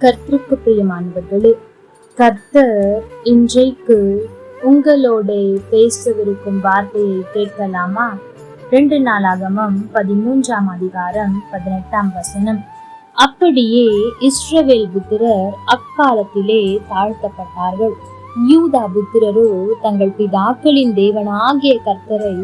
கர்த்தருக்கு பிரியமானவர்களே கர்த்தர் இன்றைக்கு உங்களோட பேசவிருக்கும் வார்த்தையை கேட்கலாமா? ரெண்டு நாளாகமம் பதிமூன்றாம் அதிகாரம் பதினெட்டாம் வசனம். அப்படியே இஸ்ரவேல் புத்திரர் அக்காலத்திலே தாழ்த்தப்பட்டார்கள். யூதா புத்திரரோ தங்கள் பிதாக்களின் தேவனாகிய கர்த்தரை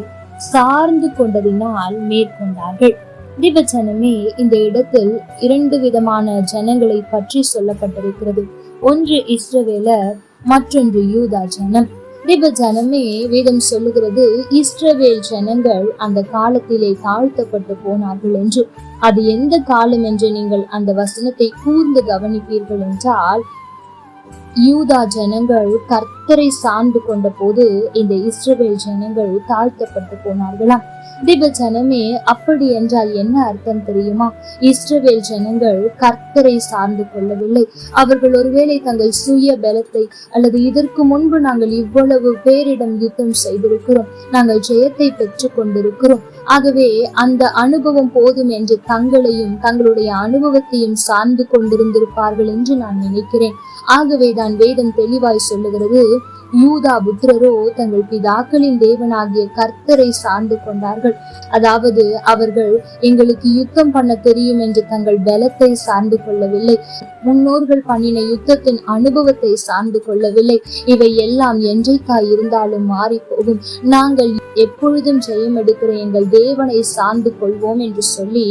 சார்ந்து கொண்டதினால் மேற்கொண்டார்கள். திவச்சனமே இந்த இடத்தில் இரண்டு விதமான ஜனங்களை பற்றி சொல்லப்பட்டிருக்கிறது. ஒன்று இஸ்ரவேலர் மற்றொன்று யூதா ஜனம். திவஜனமே வேதம் சொல்லுகிறது இஸ்ரவேல் ஜனங்கள் அந்த காலத்திலே தாழ்த்தப்பட்டு போனார்கள் என்று. அது எந்த காலம் என்று நீங்கள் அந்த வசனத்தை கூர்ந்து கவனிப்பீர்கள் என்றால் யூதா ஜனங்கள் கர்த்தரை சார்ந்து கொண்ட போது இந்த இஸ்ரவேல் ஜனங்கள் தாழ்த்தப்பட்டு போனார்களாம் திப ஜனமே அப்படி என்றால் என்ன அர்த்தம் தெரியுமா? இஸ்ரவேல் ஜனங்கள் கர்த்தரை சார்ந்து கொள்ளவில்லை. அவர்கள் ஒருவேளை தங்கள் சுய பலத்தை அல்லது இதற்கு முன்பு நாங்கள் இவ்வளவு பேரிடம் யுத்தம் செய்திருக்கிறோம். நாங்கள் ஜெயத்தை பெற்று கொண்டிருக்கிறோம். ஆகவே அந்த அனுபவம் போதும் என்று தங்களையும் தங்களுடைய அனுபவத்தையும் சார்ந்து கொண்டிருந்திருப்பார்கள் என்று நான் நினைக்கிறேன். ஆகவே தான் வேதம் தெளிவாய் சொல்லுகிறது யூதா புத்திரரோ தங்கள் பிதாக்களின் தேவனாகிய கர்த்தரை சார்ந்து கொண்டார்கள். அதாவது அவர்கள் எங்களுக்கு யுத்தம் பண்ண தெரியும் என்று தங்கள் பலத்தை சார்ந்து கொள்ளவில்லை. முன்னோர்கள் பண்ணின யுத்தத்தின் அனுபவத்தை சார்ந்து கொள்ளவில்லை. இவை எல்லாம் என்றைக்காய் இருந்தாலும் மாறி போகும் நாங்கள் எப்பொழுதும் ஜெயம் எடுக்கிற எங்கள் தேவனை சார்ந்து கொள்வோம் என்று சொல்லி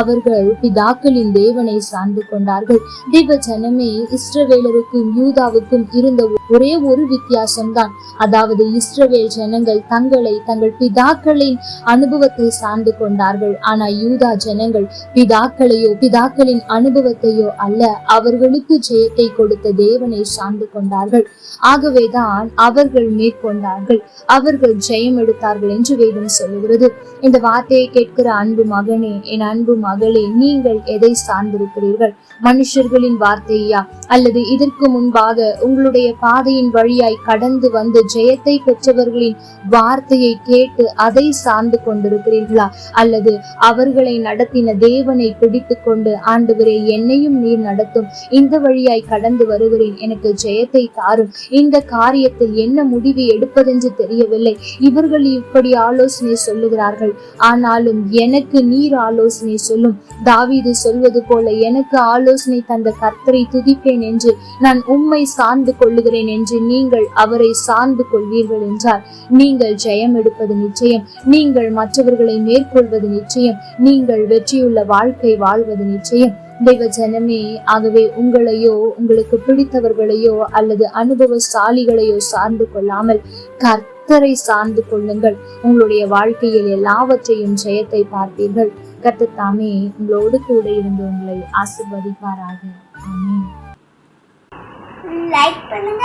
அவர்கள் பிதாக்களின் தேவனை சார்ந்து கொண்டார்கள். தேவ ஜனமே இஸ்ரவேலருக்கும் யூதாவுக்கும் இருந்த ஒரே ஒரு வித்தியாசம். வித்தியாசம்தான் அதாவது இஸ்ரவேல் ஜனங்கள் தங்களை தங்கள் பிதாக்களின் அனுபவத்தை சார்ந்து கொண்டார்கள். ஆனா யூதா ஜனங்கள் பிதாக்களையோ பிதாக்களின் அனுபவத்தையோ அல்ல அவர்களுக்கு ஜெயத்தை கொடுத்த தேவனை சார்ந்து கொண்டார்கள். ஆகவேதான் அவர்கள் மேற்கொண்டார்கள். அவர்கள் ஜெயம் எடுத்தார்கள் என்று வேதம் சொல்லுகிறது. இந்த வார்த்தையை கேட்கிற அன்பு மகனே என் அன்பு மகளே நீங்கள் எதை சார்ந்திருக்கிறீர்கள்? மனுஷர்களின் வார்த்தையா? அல்லது இதற்கு முன்பாக உங்களுடைய பாதையின் வழியாய் கடந்து வந்து ஜெயத்தை பெற்றவர்களின் வார்த்தையை கேட்டு அதை சார்ந்து கொண்டிருக்கிறீர்களா? அல்லது அவர்களை நடத்தின தேவனை பிடித்து கொண்டு ஆண்டவரே என்னையும் நீர் நடத்தும். இந்த வழியாய் கடந்து வருகிறேன். எனக்கு ஜெயத்தை தாரும். இந்த காரியத்தில் என்ன முடிவு எடுப்பதென்று தெரியவில்லை. இவர்கள் இப்படி ஆலோசனை சொல்லுகிறார்கள். ஆனாலும் எனக்கு நீர் ஆலோசனை சொல்லும். தாவீது சொல்வது போல எனக்கு ஆலோசனை தந்த கர்த்தரை துதிப்பேன் என்று நான் உம்மை சார்ந்து கொள்ளுகிறேன் என்று நீங்கள் அவரை சார்ந்து கொள்வீர்கள் என்றால் நீங்கள் ஜெயம் எடுப்பது நிச்சயம். நீங்கள் மற்றவர்களை மேற்கொள்வது நிச்சயம். நீங்கள் வெற்றியுள்ள வாழ்க்கை வாழ்வது நிச்சயம். தெய்வ ஜனமே ஆகவே உங்களையோ உங்களுக்கு பிடித்தவர்களையோ அல்லது அனுபவசாலிகளையோ சார்ந்து கொள்ளாமல் கர்த்தரை சார்ந்து கொள்ளுங்கள். உங்களுடைய வாழ்க்கையில் எல்லாவற்றையும் ஜெயத்தை பார்ப்பீர்கள். கர்த்தர் தாமே உங்களோடு கூட இருந்து உங்களை ஆசிர்வதிப்பாராக. லைக் பண்ணுங்க.